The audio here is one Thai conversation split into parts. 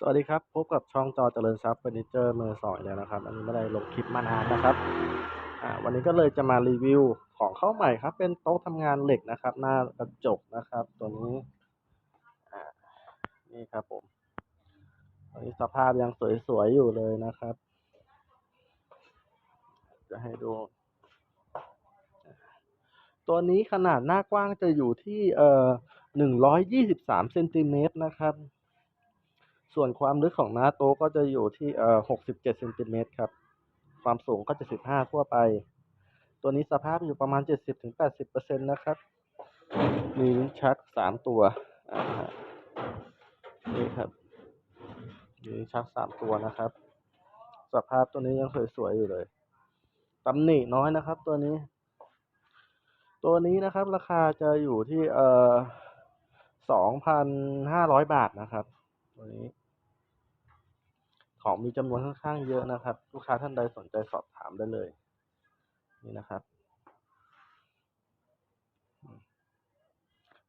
สวัสดีครับ พบกับช่องจอเจริญทรัพย์เฟอร์นิเจอร์มือสองแล้วนะครับ อันนี้ไม่ได้ลงคลิปมานานนะครับอ่าวันนี้ก็เลยจะมารีวิวของเข้าใหม่ครับ เป็นโต๊ะทำงานเหล็กนะครับ หน้ากระจกนะครับ ตัวนี้อ่านี่ครับผมตัวนี้สภาพยังสวยๆอยู่เลยนะครับ จะให้ดู ตัวนี้ขนาดหน้ากว้างจะอยู่ที่เอ่อหนึ่งร้อยยี่สิบสามเซนติเมตรนะครับ ส่วนความลึกของหน้าโต๊ะก็จะอยู่ที่เอ่อ67เซนติเมตรครับ ความสูงก็จะ15ทั่วไป ตัวนี้สภาพอยู่ประมาณ70-80%นะครับ มีลิ้นชัก3ตัวอ่านี่ครับมีลิ้นชัก3ตัวนะครับ สภาพตัวนี้ยังสวยๆอยู่เลยตำหนิน้อยนะครับ ตัวนี้ ตัวนี้นะครับ ราคาจะอยู่ที่เอ่อ2,500บาทนะครับ ตัวนี้ ของมีจำนวนค่อนข้างเยอะนะครับ ลูกค้าท่านใดสนใจสอบถามได้เลย นี่นะครับ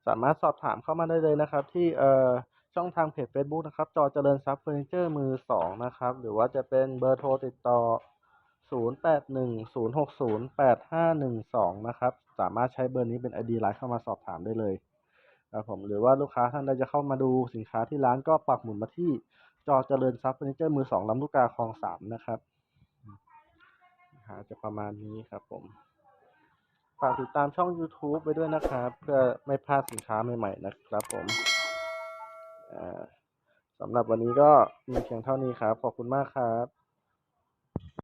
สามารถสอบถามเข้ามาได้เลยนะครับ ที่เอ่อช่องทางเพจ Facebook นะครับ จอเจริญทรัพย์เฟอร์นิเจอร์มือสองนะครับ หรือว่าจะเป็นเบอร์โทรติดต่อ 0810608512 นะครับ สามารถใช้เบอร์นี้เป็น ID ไลน์เข้ามาสอบถามได้เลย ครับผมหรือว่าลูกค้าท่านใดจะเข้ามาดูสินค้าที่ร้านก็ปักหมุดมาที่จอเจริญทรัพย์เฟอร์นิเจอร์มือสองลำลูกกาคลองสามนะครับหาจะประมาณนี้ครับผมฝากติดตามช่อง YouTube ไปด้วยนะครับ เพื่อไม่พลาดสินค้าใหม่ๆนะครับผมสำหรับวันนี้ก็มีเพียงเท่านี้ครับ ขอบคุณมากครับ